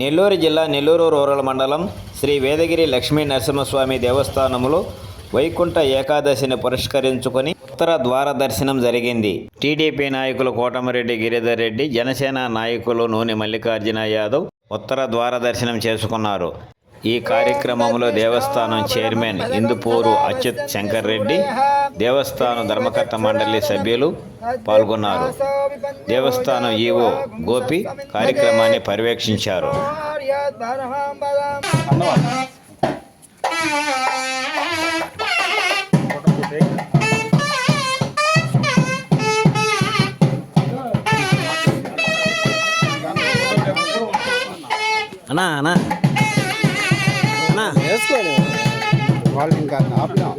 నెల్లూరు జిల్లా నెల్లూరు రూరల్ మండలం శ్రీ వేదగిరి లక్ష్మీ నరసింహస్వామి దేవస్థానములో వైకుంఠ ఏకాదశిని పురస్కరించుకొని ఉత్తర ద్వార దర్శనం జరిగింది. టీడీపీ నాయకులు కోటమిరెడ్డి గిరిధర్ రెడ్డి జనసేన నాయకులు నూనె మల్లికార్జున యాదవ్ ఉత్తర ద్వార దర్శనం చేసుకున్నారు. ఈ కార్యక్రమంలో దేవస్థానం చైర్మన్ ఇందుపూరు అచ్యుత్ శంకర్ రెడ్డి దేవస్థానం ధర్మకర్త మండలి సభ్యులు పాల్గొన్నారు. దేవస్థానం ఈవో గోపి కార్యక్రమాన్ని పర్యవేక్షించారు. అన్నా అన్నా. అన్నా వేసుకోండి. వాళ్ళు ఇంకా ఆపినా.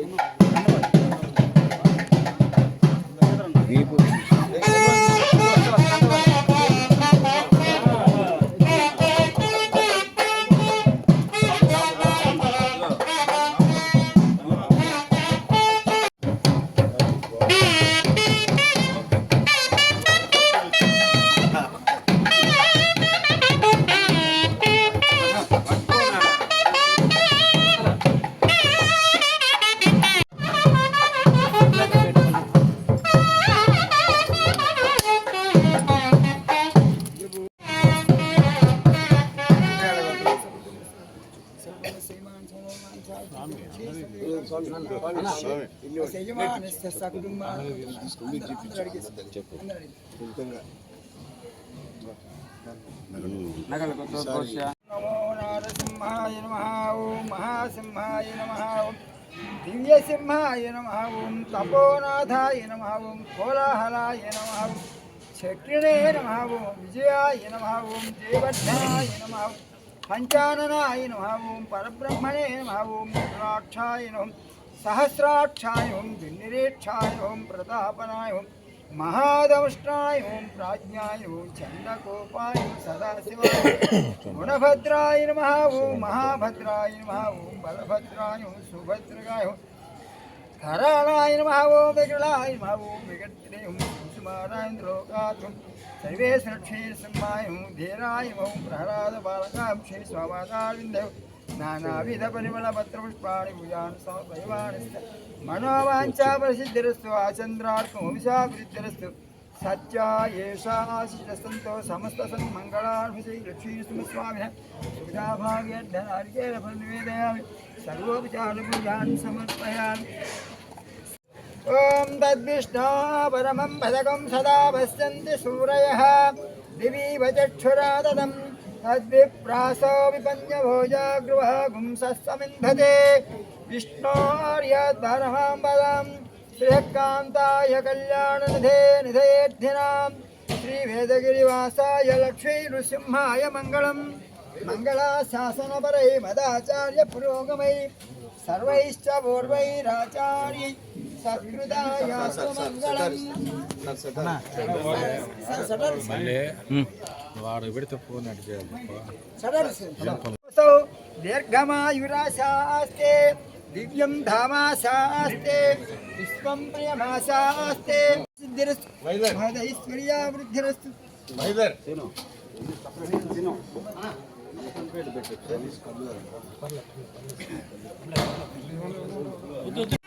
నమో నారసింహాయ నమ ఓం మహాసింహాయ నమ ఓం దివ్యసింహాయ నమ ఓం తపోనాథాయ నమ ఓం కోలాహలాయ నమ ఓం చక్రిణే నమ ఓం విజయాయ నమ ఓం జయవర్ధనాయ నమ ఓం పంచాననాయ నమ ఓం పరబ్రహ్మణే నమ ఓం రుద్రాక్షాయ నమ సహస్రాక్షాయ ఓం దుర్నిరీక్షాయ ఓం ప్రతాపనాయ ఓం మహాదముష్టాయ ఓం ప్రాజ్ఞాయ ఓం చండకోపాయ ఓం సదాశివాయ గుణభద్రాయ నమ ఓం మహాభద్రాయ నమ ఓం బలభద్రాయ ఓం సుభద్రగాయ ఓం కరాళాయ నమ ఓం వికలాయ నమ ఓం వికటే ఓం సుమారాయంద్రోగాత్రం సర్వే సురక్షేసింహాయ ఓం ధీరాయ ఓం ప్రహ్లాద బాలకాం శ్రీ స్వామాదావిందేవ్ నానావిధ పరిమళ పత్ర పుష్పాణి భుజాన్ సమయవాణి మనోవాంఛా ప్రసిద్ధిరస్తు ఆచంద్రార్కం వంశాభివృద్ధిరస్తు సత్యా ఏషాశిరస్తంతో సమస్త సన్మంగళార్భుజై లక్ష్మీస్వామి సుధాభాగ్యర్ధనార్కేణ నివేదయామి సర్వోపచారపూజాన్ సమర్పయామి ఓం తద్విష్ణో పరమం పదకం సదా పశ్యంతి సూరయः దివీవ చక్షురాదదం తద్విప్రాసో విపన్యభోజాగృహ గుంసస్సమింధతే విష్ణోర్యద్వరమాం పదం శ్రీకాంతాయ కళ్యాణనిధే నిధేర్థినాం వాడు పెడితే ఫోన్ దీర్ఘమాయురాశాస్తే దివ్యం ధామాశాస్తే విశ్వం ప్రియమాశాస్తే. సిద్ధిరస్తు ఐశ్వర్యా వృద్ధిరస్తు పెట్టు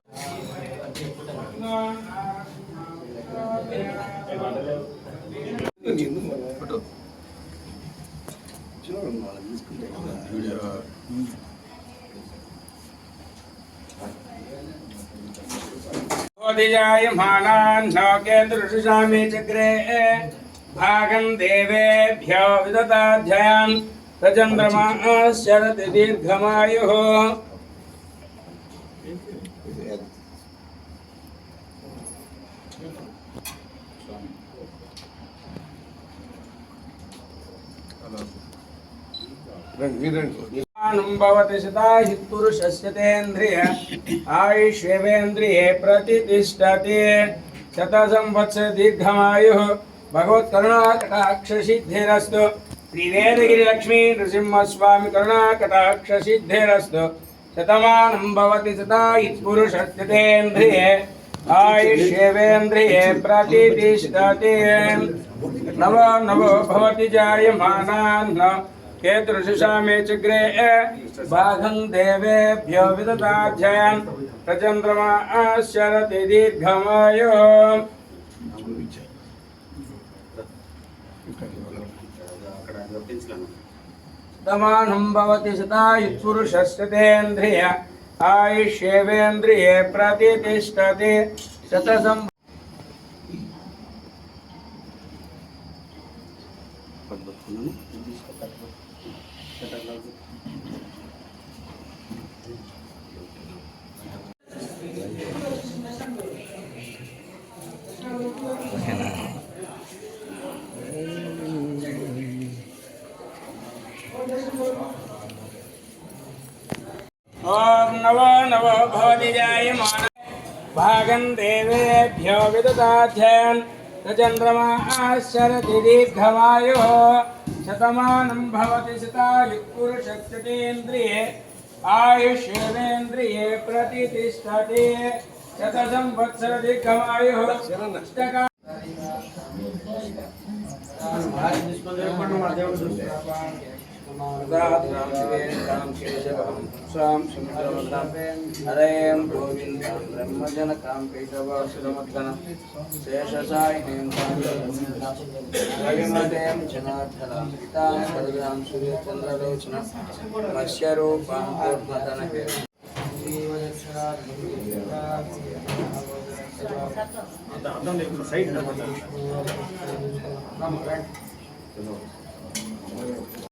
చూడండి మనం తీసుకుంటే ोकेन्द्रषुषामि चक्रे भागन् देवेभ्यो विदताध्यायान् प्रचन्द्रमा शरति दीर्घमायुः Hello. भवति सिताहित्पुरुषस्य प्रतिष्ठते। शतसंवत्स दीर्घमायुः। भगवत्करुणाकटाक्षसिद्धिरस्तु। त्रिवेदगिरिलक्ष्मी नृसिंहस्वामि करुणाकटाक्षसिद्धिरस्तु। शतमानं भवति सताहित्पुरुषस्य तेन्द्रिये आयुष्येवेन्द्रिये प्रतिष्ठते। नवो नवो भवति जायमानान्न केतुर्षिषामे चग्रे भागं देवेभ्यो विददाध्ययन् प्रचन्द्रमा शरति दीर्घमायो तमानं भवति शतायुत्पुरुषस्य तेन्द्रिय आयुष्येवेन्द्रिये प्रतितिष्ठति शतसं ॐ वसवो भोजिजायमान भागं देवेभ्यो विदताध्यन् न चन्द्रमा आश्चरति दीर्घवायुः शतमानं भवति सितायुक्पुरुषच्युतेन्द्रिये आयुष्येवेन्द्रिये प्रतितिष्ठति। शतसंवत्सरधिकमायुः शतसंवत्सर दीर्घमायुः अष्टका హరేం గోవిందం బ్రహ్మజనకాం కైతవాసురమద్గణం శేషసాయినేం రవిమదేం జనార్దనాం పితాం కరుణాం సూర్యచంద్రలోచన మత్స్యరూపాం పూర్ణధనకే